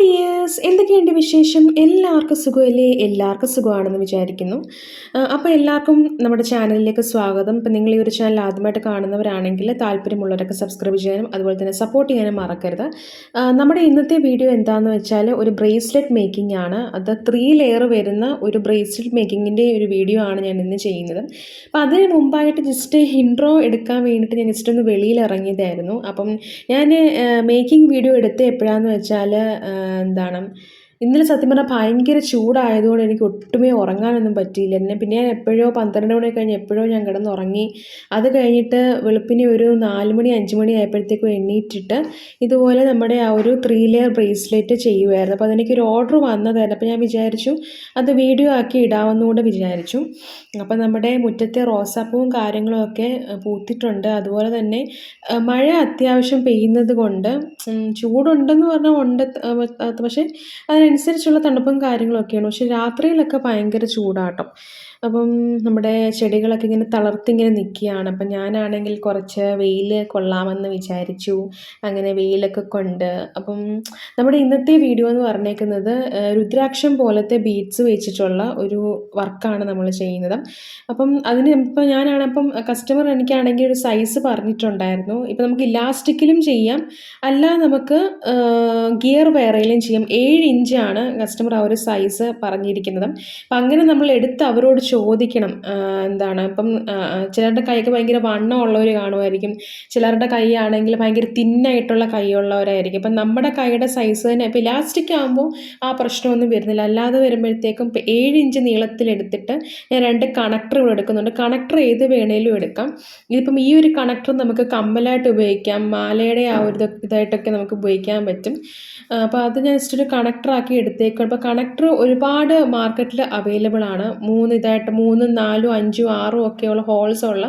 Dears എന്തൊക്കെയുണ്ട് വിശേഷം? എല്ലാവർക്കും സുഖമല്ലേ? എല്ലാവർക്കും സുഖമാണെന്ന് വിചാരിക്കുന്നു. അപ്പോൾ എല്ലാവർക്കും നമ്മുടെ ചാനലിലേക്ക് സ്വാഗതം. ഇപ്പം നിങ്ങൾ ഈ ഒരു ചാനൽ ആദ്യമായിട്ട് കാണുന്നവരാണെങ്കിൽ താല്പര്യമുള്ളവരൊക്കെ സബ്സ്ക്രൈബ് ചെയ്യാനും അതുപോലെ തന്നെ സപ്പോർട്ട് ചെയ്യാനും മറക്കരുത്. നമ്മുടെ ഇന്നത്തെ വീഡിയോ എന്താണെന്ന് വെച്ചാൽ ഒരു ബ്രേസ്ലെറ്റ് മേക്കിംഗ് ആണ്. അത് ത്രീ ലെയർ വരുന്ന ഒരു ബ്രേസ്ലെറ്റ് മേക്കിങ്ങിന്റെ ഒരു വീഡിയോ ആണ് ഞാൻ ഇന്ന് ചെയ്യുന്നത്. അപ്പോൾ അതിന് മുമ്പായിട്ട് ജസ്റ്റ് ഇൻട്രോ എടുക്കാൻ വേണ്ടിയിട്ട് ഞാൻ ജസ്റ്റ് ഒന്ന് വെളിയിൽ ഇറങ്ങിയതായിരുന്നു. അപ്പം ഞാൻ മേക്കിംഗ് വീഡിയോ എടുത്ത് എപ്പോഴാന്ന് വെച്ചാൽ എന്താണ് ഇന്നലെ സത്യം പറഞ്ഞാൽ ഭയങ്കര ചൂടായതുകൊണ്ട് എനിക്ക് ഒട്ടുമേ ഉറങ്ങാനൊന്നും പറ്റിയില്ല. എന്നെ പിന്നെ ഞാൻ എപ്പോഴോ പന്ത്രണ്ട് മണി കഴിഞ്ഞ് എപ്പോഴോ ഞാൻ കിടന്നുറങ്ങി അത് കഴിഞ്ഞിട്ട് വെളുപ്പിനെ ഒരു നാല് മണി അഞ്ച് മണി ആയപ്പോഴത്തേക്കും എണ്ണീറ്റിട്ട് ഇതുപോലെ നമ്മുടെ ആ ഒരു ത്രീ ലെയർ ബ്രേസ്ലെറ്റ് ചെയ്യുമായിരുന്നു അപ്പോൾ അതെനിക്കൊരു ഓർഡർ വന്നതായിരുന്നു. അപ്പോൾ ഞാൻ വിചാരിച്ചു അത് വീഡിയോ ആക്കി ഇടാമെന്നുകൂടെ വിചാരിച്ചു. അപ്പോൾ നമ്മുടെ മുറ്റത്തെ റോസാപ്പൂവും കാര്യങ്ങളും ഒക്കെ പൂത്തിട്ടുണ്ട്. അതുപോലെ തന്നെ മഴ അത്യാവശ്യം പെയ്യുന്നത് കൊണ്ട് ചൂടുണ്ടെന്ന് പറഞ്ഞാൽ ഉണ്ട് പക്ഷേ അതിന് അതിനനുസരിച്ചുള്ള തണുപ്പും കാര്യങ്ങളൊക്കെയാണ്. പക്ഷെ രാത്രിയിലൊക്കെ ഭയങ്കര ചൂടാട്ടം. അപ്പം നമ്മുടെ ചെടികളൊക്കെ ഇങ്ങനെ തളർത്തിങ്ങനെ നിൽക്കുകയാണ്. അപ്പം ഞാനാണെങ്കിൽ കുറച്ച് വെയിൽ കൊള്ളാമെന്ന് വിചാരിച്ചു. അങ്ങനെ വെയിലൊക്കെ കൊണ്ട്. അപ്പം നമ്മുടെ ഇന്നത്തെ വീഡിയോ എന്ന് പറഞ്ഞേക്കുന്നത് രുദ്രാക്ഷം പോലത്തെ ബീഡ്സ് വെച്ചിട്ടുള്ള ഒരു വർക്കാണ് നമ്മൾ ചെയ്യുന്നത്. അപ്പം അതിന് ഇപ്പം ഞാനാണ് അപ്പം കസ്റ്റമർ എനിക്കാണെങ്കിൽ ഒരു സൈസ് പറഞ്ഞിട്ടുണ്ടായിരുന്നു. ഇപ്പം നമുക്ക് ഇലാസ്റ്റിക്കിലും ചെയ്യാം. അല്ല നമുക്ക് ഗിയർ വേറയിലും ചെയ്യാം. ഏഴ് ഇഞ്ചാണ് കസ്റ്റമർ ആ ഒരു സൈസ് പറഞ്ഞിരിക്കുന്നത്. അപ്പം അങ്ങനെ നമ്മൾ എടുത്ത് അവരോട് ചോദിക്കണം എന്താണ് ആ, ചിലരുടെ കൈക്ക് ഭയങ്കര വണ്ണമുള്ളവർ കാണുമായിരിക്കും. ചിലരുടെ കൈയാണെങ്കിൽ ഭയങ്കര തിന്നായിട്ടുള്ള കൈയുള്ളവരായിരിക്കും അപ്പം നമ്മുടെ കൈയുടെ സൈസ് തന്നെ ഇപ്പം ഇലാസ്റ്റിക് ആകുമ്പോൾ ആ പ്രശ്നമൊന്നും വരുന്നില്ല. അല്ലാതെ വരുമ്പോഴത്തേക്കും ഇപ്പം ഏഴ് ഇഞ്ച് നീളത്തിലെടുത്തിട്ട് ഞാൻ രണ്ട് കണക്ടറുകൾ എടുക്കുന്നുണ്ട്. കണക്ടർ ഏത് വേണേലും എടുക്കാം. ഇതിപ്പം ഈ ഒരു കണക്ടർ നമുക്ക് കമ്മലായിട്ട് ഉപയോഗിക്കാം. മാലയുടെ ആ ഒരു ഇത് ഇതായിട്ടൊക്കെ നമുക്ക് ഉപയോഗിക്കാൻ പറ്റും. അപ്പോൾ അത് ഞാൻ ജസ്റ്റ് ഒരു കണക്ടറാക്കി എടുത്തേക്കും. അപ്പോൾ കണക്ടർ ഒരുപാട് മാർക്കറ്റിൽ അവൈലബിൾ ആണ്. മൂന്ന് ഇതായിട്ട് മൂന്നും നാലും അഞ്ചും ആറും ഒക്കെയുള്ള ഹോൾസ് ഉള്ള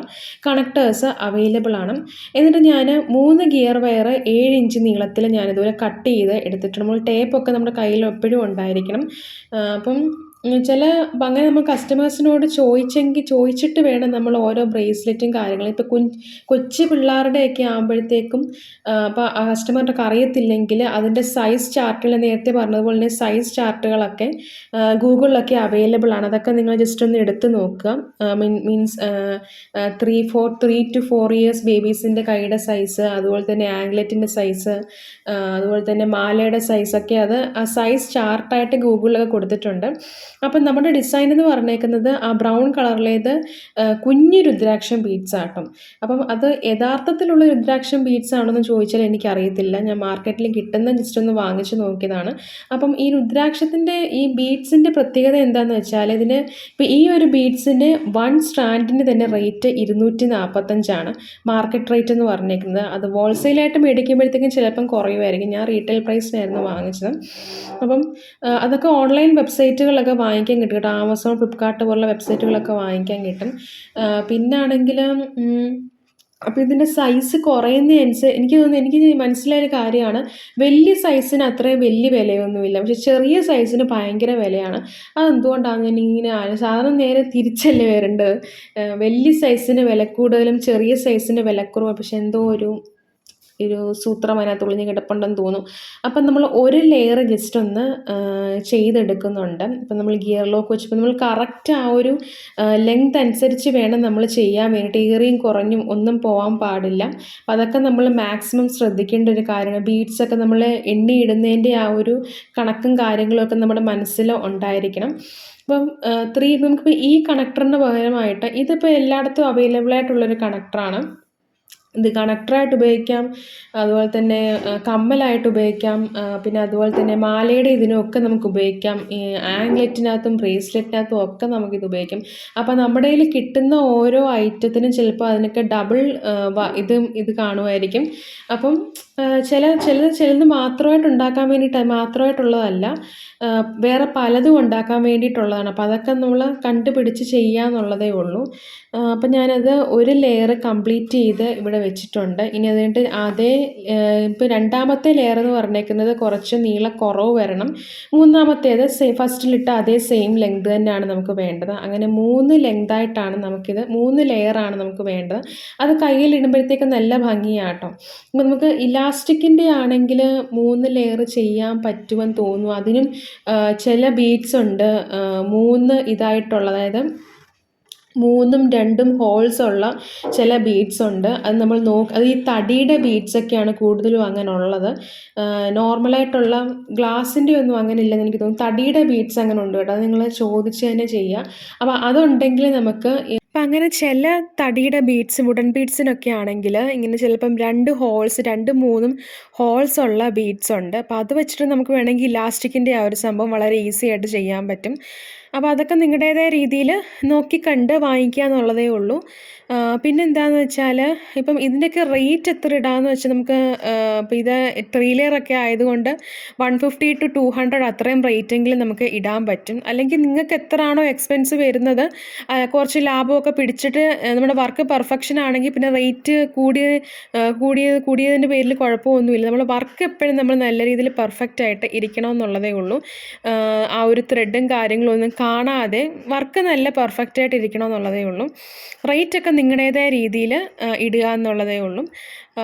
കണക്ടേഴ്സ് അവൈലബിൾ ആണ്. എന്നിട്ട് ഞാൻ മൂന്ന് ഗിയർ വയർ ഏഴ് ഇഞ്ച് നീളത്തിൽ ഞാനിതുപോലെ കട്ട് ചെയ്ത് എടുത്തിട്ടുണ്ട്. നമ്മൾ ടേപ്പൊക്കെ നമ്മുടെ കയ്യിൽ എപ്പോഴും ഉണ്ടായിരിക്കണം. അപ്പം ചില അങ്ങനെ നമ്മൾ കസ്റ്റമേഴ്സിനോട് ചോദിച്ചെങ്കിൽ ചോദിച്ചിട്ട് വേണം നമ്മൾ ഓരോ ബ്രേസ്ലെറ്റും കാര്യങ്ങളും. ഇപ്പോൾ കുഞ്ഞ് കൊച്ചു പിള്ളേരുടെയൊക്കെ ആകുമ്പോഴത്തേക്കും അപ്പോൾ ആ കസ്റ്റമറിനൊക്കെ അറിയത്തില്ലെങ്കിൽ അതിന്റെ സൈസ് ചാർട്ടുകൾ നേരത്തെ പറഞ്ഞതുപോലെ തന്നെ സൈസ് ചാർട്ടുകളൊക്കെ ഗൂഗിളിലൊക്കെ അവൈലബിൾ ആണ്. അതൊക്കെ നിങ്ങൾ ജസ്റ്റ് ഒന്ന് എടുത്ത് നോക്കുക. Means three four three two four years ബേബീസിന്റെ കൈയുടെ സൈസ് അതുപോലെ തന്നെ ആംഗ്ലറ്റിന്റെ സൈസ് അതുപോലെ തന്നെ മാലയുടെ സൈസൊക്കെ അത് ആ സൈസ് ചാർട്ടായിട്ട് ഗൂഗിളിലൊക്കെ കൊടുത്തിട്ടുണ്ട്. അപ്പം നമ്മുടെ ഡിസൈൻ എന്ന് പറഞ്ഞേക്കുന്നത് ആ ബ്രൗൺ കളറിലേത് കുഞ്ഞ് രുദ്രാക്ഷം ബീഡ്സ് ആട്ടും അപ്പം അത് യഥാർത്ഥത്തിലുള്ള രുദ്രാക്ഷം ബീഡ്സ് ആണെന്ന് ചോദിച്ചാൽ എനിക്കറിയത്തില്ല. ഞാൻ മാർക്കറ്റിൽ കിട്ടുന്ന ജസ്റ്റ് ഒന്ന് വാങ്ങിച്ച് നോക്കിയതാണ്. അപ്പം ഈ രുദ്രാക്ഷത്തിന്റെ ഈ ബീഡ്സിന്റെ പ്രത്യേകത എന്താണെന്ന് വെച്ചാൽ ഇതിന് ഇപ്പം ഈ ഒരു ബീഡ്സിന് വൺ സ്റ്റാൻഡിന് തന്നെ റേറ്റ് ഇരുന്നൂറ്റി നാൽപ്പത്തഞ്ചാണ് മാർക്കറ്റ് റേറ്റ് എന്ന് പറഞ്ഞേക്കുന്നത്. അത് ഹോൾസെയിലായിട്ട് മേടിക്കുമ്പോഴത്തേക്കും ചിലപ്പം കുറയുമായിരിക്കും. ഞാൻ റീറ്റെയിൽ പ്രൈസിനായിരുന്നു വാങ്ങിച്ചത്. അപ്പം അതൊക്കെ ഓൺലൈൻ വെബ്സൈറ്റുകളിലൊക്കെ വാങ്ങിക്കാൻ കിട്ടും കേട്ടോ. ആമസോൺ ഫ്ലിപ്കാർട്ട് പോലുള്ള വെബ്സൈറ്റുകളൊക്കെ വാങ്ങിക്കാൻ കിട്ടും. പിന്നാണെങ്കിൽ അപ്പോൾ ഇതിന്റെ സൈസ് കുറയുന്നതനുസരിച്ച് എനിക്ക് തോന്നുന്നു എനിക്ക് മനസ്സിലായ ഒരു കാര്യമാണ്. വലിയ സൈസിന് അത്രയും വലിയ വിലയൊന്നുമില്ല. പക്ഷെ ചെറിയ സൈസിന് ഭയങ്കര വിലയാണ്. അതെന്തുകൊണ്ടാണ് ഞാൻ ഇങ്ങനെ സാധാരണ നേരെ തിരിച്ചല്ലേ വരേണ്ടത്? വലിയ സൈസിന് വില കൂടുതലും ചെറിയ സൈസിന് വിലക്കുറവ്. പക്ഷെ എന്തോ ഒരു ഒരു സൂത്രം അതിനകത്ത് ഒളിഞ്ഞ് കിടപ്പുണ്ടെന്ന് തോന്നും. അപ്പം നമ്മൾ ഒരു ലെയർ ജസ്റ്റ് ഒന്ന് ചെയ്തെടുക്കുന്നുണ്ട്. ഇപ്പം നമ്മൾ ഗിയർ ലോക്ക് വെച്ചപ്പോൾ നമ്മൾ കറക്റ്റ് ആ ഒരു ലെങ്ത് അനുസരിച്ച് വേണം നമ്മൾ ചെയ്യാൻ വേണ്ടിയിട്ട്. ഏറിയും കുറഞ്ഞും ഒന്നും പോകാൻ പാടില്ല. അപ്പം അതൊക്കെ നമ്മൾ മാക്സിമം ശ്രദ്ധിക്കേണ്ട ഒരു കാര്യമാണ്. ബീഡ്സ് ഒക്കെ നമ്മൾ എണ്ണിയിടുന്നതിന്റെ ആ ഒരു കണക്കും കാര്യങ്ങളൊക്കെ നമ്മുടെ മനസ്സിൽ ഉണ്ടായിരിക്കണം. അപ്പം ത്രീ നമുക്കിപ്പോൾ ഈ കണക്ടറിന് പകരമായിട്ട് ഇതിപ്പോൾ എല്ലായിടത്തും അവൈലബിൾ ആയിട്ടുള്ളൊരു കണക്ടറാണ് ഇത് കണക്ടറായിട്ട് ഉപയോഗിക്കാം. അതുപോലെ തന്നെ കമ്മലായിട്ട് ഉപയോഗിക്കാം. പിന്നെ അതുപോലെ തന്നെ മാലയുടെ ഇതിനൊക്കെ നമുക്ക് ഉപയോഗിക്കാം. ആംഗ്ലറ്റിനകത്തും ബ്രേസ്ലെറ്റിനകത്തും ഒക്കെ നമുക്കിത് ഉപയോഗിക്കാം. അപ്പോൾ നമ്മുടെ കയ്യിൽ കിട്ടുന്ന ഓരോ ഐറ്റത്തിനും ചിലപ്പോൾ അതിനൊക്കെ ഡബിൾ ഇത് ഇത് കാണുമായിരിക്കും. അപ്പം ചില ചിലത് ചിലത് മാത്രമായിട്ട് ഉണ്ടാക്കാൻ വേണ്ടിയിട്ട് മാത്രമായിട്ടുള്ളതല്ല വേറെ പലതും ഉണ്ടാക്കാൻ വേണ്ടിയിട്ടുള്ളതാണ്. അപ്പോൾ അതൊക്കെ നമ്മൾ കണ്ടുപിടിച്ച് ചെയ്യാന്നുള്ളതേ ഉള്ളൂ. അപ്പം ഞാനത് ഒരു ലെയർ കംപ്ലീറ്റ് ചെയ്ത് ഇവിടെ വെച്ചിട്ടുണ്ട്. ഇനി അതിനായിട്ട് അതേ ഇപ്പോൾ രണ്ടാമത്തെ ലെയർ എന്ന് പറഞ്ഞേക്കുന്നത് കുറച്ച് നീളക്കുറവ് വരണം. മൂന്നാമത്തേത് സെയിം ഫസ്റ്റിലിട്ട അതേ സെയിം ലെങ്ത് തന്നെയാണ് നമുക്ക് വേണ്ടത്. അങ്ങനെ മൂന്ന് ലെങ്തായിട്ടാണ് നമുക്കിത് മൂന്ന് ലെയറാണ് നമുക്ക് വേണ്ടത്. അത് കയ്യിൽ കയ്യിലിടുമ്പോഴത്തേക്ക് നല്ല ഭംഗിയാട്ടോ. ഇപ്പം നമുക്ക് ഇലാസ്റ്റിക്കിന്റെ ആണെങ്കിൽ മൂന്ന് ലെയർ ചെയ്യാൻ പറ്റുമെന്ന് തോന്നുന്നു. അതിനും ചില ബീഡ്സ് ഉണ്ട്. മൂന്ന് ഇതായിട്ടുള്ള അതായത് മൂന്നും രണ്ടും ഹോൾസ് ഉള്ള ചില ബീഡ്സ് ഉണ്ട്. അത് നമ്മൾ നോക്ക് അത് ഈ തടിയുടെ ബീഡ്സ് ഒക്കെയാണ് കൂടുതലും അങ്ങനെ ഉള്ളത് നോർമലായിട്ടുള്ള ഗ്ലാസിന്റെ ഒന്നും അങ്ങനെ ഇല്ലെന്ന് എനിക്ക് തോന്നുന്നു. തടിയുടെ ബീഡ്സ് അങ്ങനെ ഉണ്ട് കേട്ടോ. അത് നിങ്ങൾ ചോദിച്ച് തന്നെ ചെയ്യുക അപ്പോൾ അതുണ്ടെങ്കിൽ നമുക്ക് അപ്പം അങ്ങനെ ചില തടിയുടെ ബീഡ്സ് വുഡൻ ബീഡ്സിനൊക്കെ ആണെങ്കിൽ ഇങ്ങനെ ചിലപ്പം രണ്ട് ഹോൾസ് രണ്ട് മൂന്നും ഹോൾസ് ഉള്ള ബീഡ്സ് ഉണ്ട്. അപ്പോൾ അത് വെച്ചിട്ട് നമുക്ക് വേണമെങ്കിൽ ഇലാസ്റ്റിക്കിന്റെ ആ ഒരു സംഭവം വളരെ ഈസി ആയിട്ട് ചെയ്യാൻ പറ്റും. അപ്പോൾ അതൊക്കെ നിങ്ങളുടേതായ രീതിയിൽ നോക്കിക്കണ്ട് വാങ്ങിക്കുക എന്നുള്ളതേ ഉള്ളൂ. പിന്നെ എന്താണെന്ന് വെച്ചാൽ ഇപ്പം ഇതിന്റെയൊക്കെ റേറ്റ് എത്ര ഇടാന്ന് വെച്ചാൽ നമുക്ക് ഇപ്പം ഇത് ത്രീ ലെയർ ഒക്കെ ആയതുകൊണ്ട് one fifty to two hundred അത്രയും റേറ്റെങ്കിലും നമുക്ക് ഇടാൻ പറ്റും. അല്ലെങ്കിൽ നിങ്ങൾക്ക് എത്രയാണോ എക്സ്പെൻസ് വരുന്നത് കുറച്ച് ലാഭമൊക്കെ പിടിച്ചിട്ട് നമ്മുടെ വർക്ക് പെർഫെക്ഷൻ ആണെങ്കിൽ പിന്നെ റേറ്റ് കൂടിയ കൂടിയ കൂടിയതിന്റെ പേരിൽ കുഴപ്പമൊന്നുമില്ല. നമ്മൾ വർക്ക് എപ്പോഴും നമ്മൾ നല്ല രീതിയിൽ പെർഫെക്റ്റ് ആയിട്ട് ഇരിക്കണമെന്നുള്ളതേ ഉള്ളൂ. ആ ഒരു ത്രെഡും കാര്യങ്ങളൊന്നും കാണാതെ വർക്ക് നല്ല പെർഫെക്റ്റ് ആയിട്ട് ഇരിക്കണമെന്നുള്ളതേ ഉള്ളൂ. റേറ്റൊക്കെ നിങ്ങളുടേതായ രീതിയിൽ ഇടുക എന്നുള്ളതേ ഉള്ളൂ.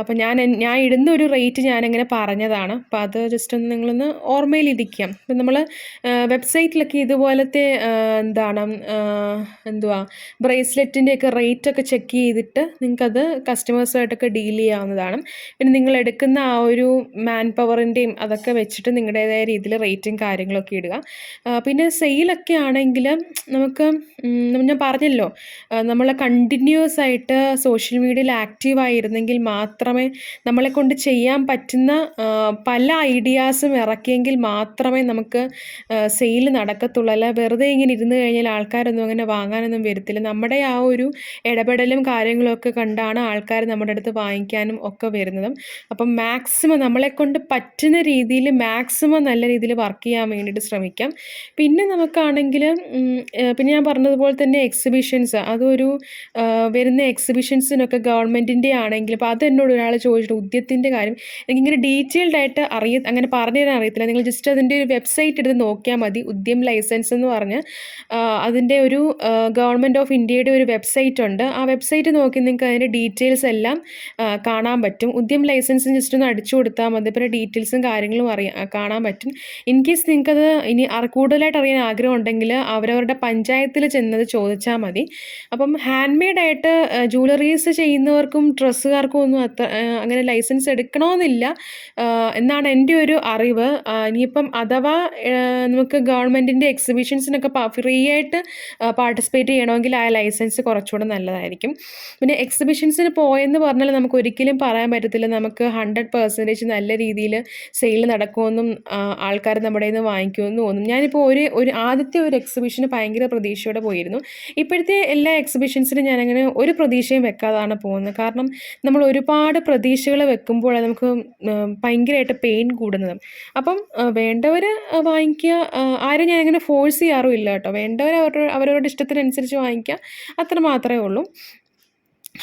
അപ്പോൾ ഞാൻ ഞാൻ ഇടുന്ന ഒരു റേറ്റ് ഞാനിങ്ങനെ പറഞ്ഞതാണ്. അപ്പോൾ അത് ജസ്റ്റ് ഒന്ന് നിങ്ങളൊന്ന് ഓർമ്മയിലിരിക്കാം. അപ്പം നമ്മൾ വെബ്സൈറ്റിലൊക്കെ ഇതുപോലത്തെ എന്താണ് എന്തുവാ ബ്രേസ്ലെറ്റിന്റെയൊക്കെ റേറ്റൊക്കെ ചെക്ക് ചെയ്തിട്ട് നിങ്ങൾക്കത് കസ്റ്റമേഴ്സുമായിട്ടൊക്കെ ഡീൽ ചെയ്യാവുന്നതാണ്. പിന്നെ നിങ്ങൾ എടുക്കുന്ന ആ ഒരു മാൻ പവറിന്റെയും അതൊക്കെ വെച്ചിട്ട് നിങ്ങളുടേതായ രീതിയിൽ റേറ്റും കാര്യങ്ങളൊക്കെ ഇടുക. പിന്നെ സെയിലൊക്കെ ആണെങ്കിൽ നമുക്ക് ഞാൻ പറഞ്ഞല്ലോ നമ്മൾ കണ്ടിന്യൂസ് ആയിട്ട് സോഷ്യൽ മീഡിയയിൽ ആക്റ്റീവ് ആയിരുന്നെങ്കിൽ മാത്രം മാത്രമേ നമ്മളെ കൊണ്ട് ചെയ്യാൻ പറ്റുന്ന പല ഐഡിയാസും ഇറക്കിയെങ്കിൽ മാത്രമേ നമുക്ക് സെയിൽ നടക്കത്തുള്ളൂ. അല്ല വെറുതെ ഇങ്ങനെ ഇരുന്ന് കഴിഞ്ഞാൽ ആൾക്കാരൊന്നും അങ്ങനെ വാങ്ങാനൊന്നും വരത്തില്ല. നമ്മുടെ ആ ഒരു ഇടപെടലും കാര്യങ്ങളൊക്കെ കണ്ടാണ് ആൾക്കാർ നമ്മുടെ അടുത്ത് വാങ്ങിക്കാനും ഒക്കെ വരുന്നതും. അപ്പം മാക്സിമം നമ്മളെ കൊണ്ട് പറ്റുന്ന രീതിയിൽ മാക്സിമം നല്ല രീതിയിൽ വർക്ക് ചെയ്യാൻ വേണ്ടിയിട്ട് ശ്രമിക്കാം. പിന്നെ നമുക്കാണെങ്കിൽ പിന്നെ ഞാൻ പറഞ്ഞതുപോലെ തന്നെ എക്സിബിഷൻസ് അതൊരു വരുന്ന എക്സിബിഷൻസിനൊക്കെ ഗവൺമെന്റിന്റെ ആണെങ്കിൽ അപ്പോൾ എന്നോട് ഒരാൾ ചോദിച്ചിട്ട് ഉദ്യത്തിന്റെ കാര്യം എനിക്കിങ്ങനെ ഡീറ്റെയിൽഡ് ആയിട്ട് അറിയ അങ്ങനെ പറഞ്ഞു തരാൻ അറിയത്തില്ല. നിങ്ങൾ ജസ്റ്റ് അതിന്റെ ഒരു വെബ്സൈറ്റ് എടുത്ത് നോക്കിയാൽ മതി. ഉദ്യം ലൈസൻസ് എന്ന് പറഞ്ഞ്. അതിന്റെ ഒരു ഗവൺമെന്റ് ഓഫ് ഇന്ത്യയുടെ ഒരു വെബ്സൈറ്റ് ഉണ്ട്. ആ വെബ്സൈറ്റ് നോക്കി നിങ്ങൾക്ക് അതിന്റെ ഡീറ്റെയിൽസ് എല്ലാം കാണാൻ പറ്റും. ഉദ്യം ലൈസൻസ് ജസ്റ്റ് ഒന്ന് അടിച്ചു കൊടുത്താൽ മതി. പിന്നെ ഡീറ്റെയിൽസും കാര്യങ്ങളും അറിയാൻ കാണാൻ പറ്റും. ഇൻ കേസ് നിങ്ങൾക്കത് ഇനി കൂടുതലായിട്ട് അറിയാൻ ആഗ്രഹം ഉണ്ടെങ്കിൽ അവരവരുടെ പഞ്ചായത്തിൽ ചെന്നത് ചോദിച്ചാൽ മതി. അപ്പം ഹാൻഡ് മെയ്ഡായിട്ട് ജൂവലറീസ് ചെയ്യുന്നവർക്കും ഡ്രസ്സുകാർക്കും ഒന്നും അത്ര അങ്ങനെ ലൈസൻസ് എടുക്കണമെന്നില്ല എന്നാണ് എന്റെ ഒരു അറിവ്. ഇനിയിപ്പം അഥവാ നമുക്ക് ഗവൺമെന്റിന്റെ എക്സിബിഷൻസിനൊക്കെ ഫ്രീ ആയിട്ട് പാർട്ടിസിപ്പേറ്റ് ചെയ്യണമെങ്കിൽ ആ ലൈസൻസ് കുറച്ചുകൂടെ നല്ലതായിരിക്കും. പിന്നെ എക്സിബിഷൻസിന് പോയെന്ന് പറഞ്ഞാൽ നമുക്ക് ഒരിക്കലും പറയാൻ പറ്റത്തില്ല. നമുക്ക് ഹൺഡ്രഡ് പെർസെന്റേജ് നല്ല രീതിയിൽ സെയിൽ നടക്കുമെന്നും ആൾക്കാർ നമ്മുടെ നിന്ന് വാങ്ങിക്കുമെന്ന് തോന്നും. ഞാനിപ്പോൾ ഒരു ഒരു ആദ്യത്തെ ഒരു എക്സിബിഷന് ഭയങ്കര പ്രതീക്ഷയോടെ പോയിരുന്നു. ഇപ്പോഴത്തെ എല്ലാ എക്സിബിഷൻസിനും ഞാനങ്ങനെ ഒരു പ്രതീക്ഷയും വെക്കാതാണ് പോകുന്നത്. കാരണം നമ്മൾ ഒരുപാട് ഒരുപാട് പ്രതീക്ഷകൾ വെക്കുമ്പോഴാണ് നമുക്ക് ഭയങ്കരമായിട്ട് പെയിൻ കൂടുന്നത്. അപ്പം വേണ്ടവർ വാങ്ങിക്കുക ആരും ഞാൻ അങ്ങനെ ഫോഴ്സ് ചെയ്യാറുമില്ല കേട്ടോ. വേണ്ടവർ അവരുടെ അവരവരുടെ ഇഷ്ടത്തിനനുസരിച്ച് വാങ്ങിക്കുക. അത്ര മാത്രമേ ഉള്ളൂ.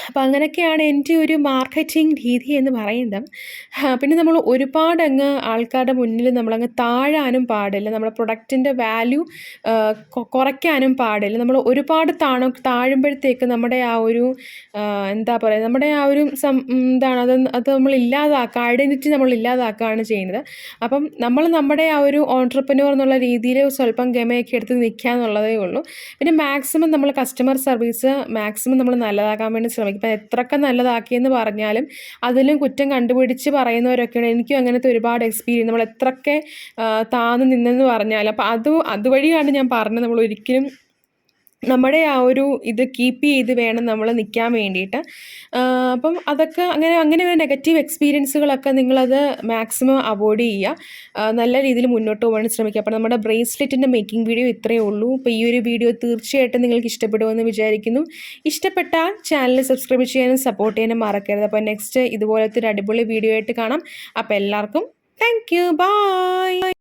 അപ്പം അങ്ങനെയൊക്കെയാണ് എന്റെ ഒരു മാർക്കറ്റിംഗ് രീതി എന്ന് പറയുന്നത്. പിന്നെ നമ്മൾ ഒരുപാട് അങ്ങ് ആൾക്കാരുടെ മുന്നിൽ നമ്മളങ്ങ് താഴാനും പാടില്ല. നമ്മുടെ പ്രൊഡക്റ്റിന്റെ വാല്യൂ കുറയ്ക്കാനും പാടില്ല. നമ്മൾ ഒരുപാട് താണ താഴുമ്പോഴത്തേക്ക് നമ്മുടെ ആ ഒരു എന്താ പറയുക നമ്മുടെ ആ ഒരു സം എന്താണ് അത് അത് നമ്മൾ ഇല്ലാതാക്കുക ഐഡന്റിറ്റി നമ്മൾ ഇല്ലാതാക്കുകയാണ് ചെയ്യുന്നത്. അപ്പം നമ്മൾ നമ്മുടെ ആ ഒരു ഓൺട്രപ്രനോർ എന്നുള്ള രീതിയിൽ സ്വല്പം ഗമയൊക്കെ എടുത്ത് നിൽക്കുക എന്നുള്ളതേ ഉള്ളൂ. പിന്നെ മാക്സിമം നമ്മൾ കസ്റ്റമർ സർവീസ് മാക്സിമം നമ്മൾ നല്ലതാക്കാൻ വേണ്ടി ശ്രമിക്കും. ഇപ്പം നല്ലതാക്കിയെന്ന് പറഞ്ഞാലും അതിലും കുറ്റം കണ്ടുപിടിച്ച് പറയുന്നവരൊക്കെയാണ്. എനിക്കും അങ്ങനത്തെ ഒരുപാട് എക്സ്പീരിയൻസ് നമ്മൾ എത്രയൊക്കെ താന്ന് നിന്നെന്ന് പറഞ്ഞാലും. അപ്പം അത് അതുവഴിയാണ് ഞാൻ പറഞ്ഞത്. നമ്മൾ ഒരിക്കലും നമ്മുടെ ആ ഒരു ഇത് കീപ്പ് ചെയ്ത് വേണം നമ്മൾ നിൽക്കാൻ വേണ്ടിയിട്ട്. അപ്പം അതൊക്കെ അങ്ങനെ അങ്ങനെ ഒരു നെഗറ്റീവ് എക്സ്പീരിയൻസുകളൊക്കെ നിങ്ങളത് മാക്സിമം അവോയ്ഡ് ചെയ്യുക. നല്ല രീതിയിൽ മുന്നോട്ട് പോകാൻ ശ്രമിക്കുക. അപ്പോൾ നമ്മുടെ ബ്രേസ്ലെറ്റിന്റെ മേക്കിംഗ് വീഡിയോ ഇത്രയേ ഉള്ളൂ. അപ്പോൾ ഈ ഒരു വീഡിയോ തീർച്ചയായിട്ടും നിങ്ങൾക്ക് ഇഷ്ടപ്പെടുമെന്ന് വിചാരിക്കുന്നു. ഇഷ്ടപ്പെട്ടാൽ ചാനൽ സബ്സ്ക്രൈബ് ചെയ്യാനും സപ്പോർട്ട് ചെയ്യാനും മറക്കരുത്. അപ്പോൾ നെക്സ്റ്റ് ഇതുപോലത്തെ ഒരു അടിപൊളി വീഡിയോ ആയിട്ട് കാണാം. അപ്പോൾ എല്ലാവർക്കും താങ്ക് യു ബൈ